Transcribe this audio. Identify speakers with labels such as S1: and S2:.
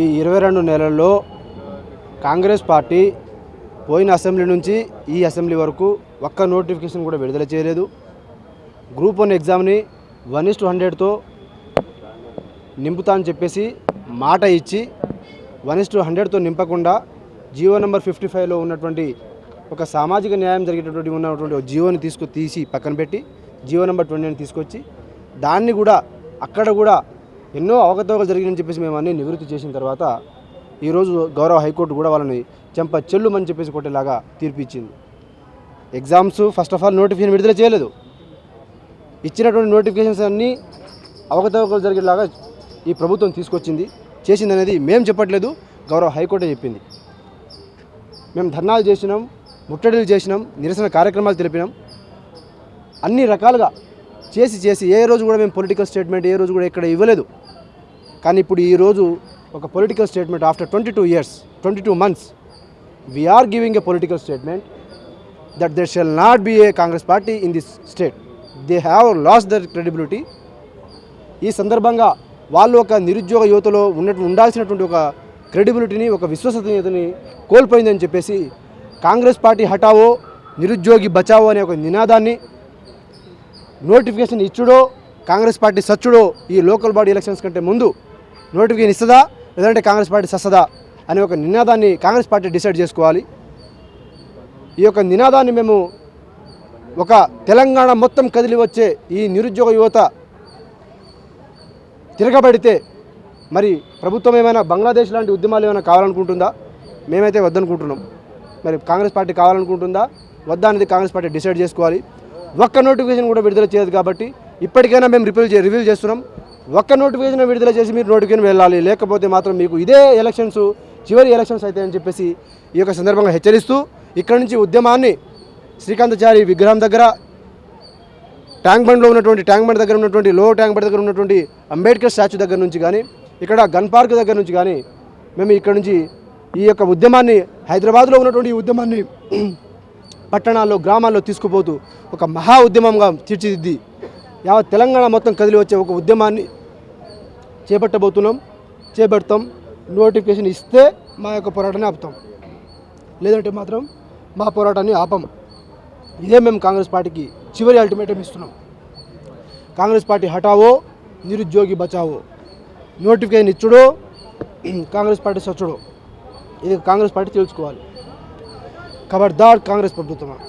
S1: ఈ ఇరవై రెండు నెలల్లో కాంగ్రెస్ పార్టీ పోయిన అసెంబ్లీ నుంచి ఈ అసెంబ్లీ వరకు ఒక్క నోటిఫికేషన్ కూడా విడుదల చేయలేదు. గ్రూప్ వన్ ఎగ్జామ్ని వన్ ఇస్ టు హండ్రెడ్తో నింపుతా అని చెప్పేసి మాట ఇచ్చి వన్ ఇస్ టు హండ్రెడ్తో నింపకుండా జియో నెంబర్ ఫిఫ్టీ ఫైవ్లో ఉన్నటువంటి ఒక సామాజిక న్యాయం జరిగేటటువంటి ఉన్నటువంటి జియోని తీసుకు తీసి పక్కన పెట్టి జియో నెంబర్ ట్వంటీని తీసుకొచ్చి దాన్ని కూడా అక్కడ కూడా ఎన్నో అవకతవకలు జరిగిందని చెప్పేసి మేము అన్నీ నివృత్తి చేసిన తర్వాత ఈరోజు గౌరవ హైకోర్టు కూడా వాళ్ళని చెంప చెల్లుమని చెప్పేసి కొట్టేలాగా తీర్పు ఇచ్చింది exams first of all notification విడుదల చేయలేదు. ఇచ్చినటువంటి నోటిఫికేషన్స్ అన్నీ అవకతవకలు జరిగేలాగా ఈ ప్రభుత్వం తీసుకొచ్చింది. చేసింది అనేది మేము చెప్పట్లేదు గౌరవ హైకోర్టే చెప్పింది. మేము ధర్నాలు చేసినాం ముట్టడిలు చేసినాం నిరసన కార్యక్రమాలు తెలిపినాం. అన్ని రకాలుగా చేసి చేసి ఏ రోజు కూడా మేము పొలిటికల్ స్టేట్మెంట్ ఏ రోజు కూడా ఇక్కడ ఇవ్వలేదు. కానీ ఇప్పుడు ఈ రోజు ఒక political statement after twenty two years twenty two months we are giving a political statement that there shall not be a Congress party in this state they have lost their credibility ఈ సందర్భంగా వాళ్ళు ఒక నిరుద్యోగ యువతలో ఉన్నట్టు ఉండాల్సినటువంటి ఒక క్రెడిబిలిటీని ఒక విశ్వసనీయతని కోల్పోయిందని చెప్పేసి కాంగ్రెస్ పార్టీ హటావో నిరుద్యోగి బచావో అనే ఒక నినాదాన్ని నోటిఫికేషన్ ఇచ్చుడో కాంగ్రెస్ పార్టీ సచ్చుడో ఈ లోకల్ బాడీ ఎలక్షన్స్ కంటే ముందు నోటిఫికేషన్ ఇస్తుందా లేదంటే కాంగ్రెస్ పార్టీ సస్తదా అనే ఒక నినాదాన్ని కాంగ్రెస్ పార్టీ డిసైడ్ చేసుకోవాలి. ఈ యొక్క నినాదాన్ని మేము ఒక తెలంగాణ మొత్తం కదిలి వచ్చే ఈ నిరుద్యోగ యువత తిరగబడితే మరి ప్రభుత్వం ఏమైనా బంగ్లాదేశ్ లాంటి ఉద్యమాలు ఏమైనా కావాలనుకుంటుందా? మేమైతే వద్దనుకుంటున్నాం. మరి కాంగ్రెస్ పార్టీ కావాలనుకుంటుందా? వద్దా అనేది కాంగ్రెస్ పార్టీ డిసైడ్ చేసుకోవాలి. ఒక్క నోటిఫికేషన్ కూడా విడుదల చేయదు కాబట్టి ఇప్పటికైనా మేము రిపీల్ రివ్యూ చేస్తున్నాం. ఒక్క నోటిఫికేషన్ విడుదల చేసి మీరు నోటిఫికేషన్ వెళ్ళాలి. లేకపోతే మాత్రం మీకు ఇదే ఎలక్షన్స్ చివరి ఎలక్షన్స్ అయితే అని చెప్పేసి ఈ యొక్క సందర్భంగా హెచ్చరిస్తూ ఇక్కడ నుంచి ఉద్యమాన్ని శ్రీకాంతచారి విగ్రహం దగ్గర ట్యాంక్ బండ్లో ఉన్నటువంటి ట్యాంక్ బండ్ దగ్గర ఉన్నటువంటి లో ట్యాంక్ బండ్ దగ్గర ఉన్నటువంటి అంబేద్కర్ స్టాచ్యూ దగ్గర నుంచి కానీ ఇక్కడ గన్ పార్క్ దగ్గర నుంచి కానీ మేము ఇక్కడ నుంచి ఈ యొక్క ఉద్యమాన్ని హైదరాబాద్లో ఉన్నటువంటి ఈ ఉద్యమాన్ని పట్టణాల్లో గ్రామాల్లో తీసుకుపోతూ ఒక మహా ఉద్యమంగా తీర్చిదిద్ది. యావత్ తెలంగాణ మొత్తం కదిలి వచ్చే ఒక ఉద్యమాన్ని చేపట్టబోతున్నాం చేపడతాం. నోటిఫికేషన్ ఇస్తే మా యొక్క పోరాటాన్ని ఆపుతాం. లేదంటే మాత్రం మా పోరాటాన్ని ఆపం. ఇదే మేము కాంగ్రెస్ పార్టీకి చివరి అల్టిమేటం ఇస్తున్నాం. కాంగ్రెస్ పార్టీ హటావో నిరుద్యోగి బచావో. నోటిఫికేషన్ ఇచ్చుడో కాంగ్రెస్ పార్టీ సచ్చుడో. ఇది కాంగ్రెస్ పార్టీ తెలుసుకోవాలి. ఖబర్దార్ కాంగ్రెస్ ప్రభుత్వం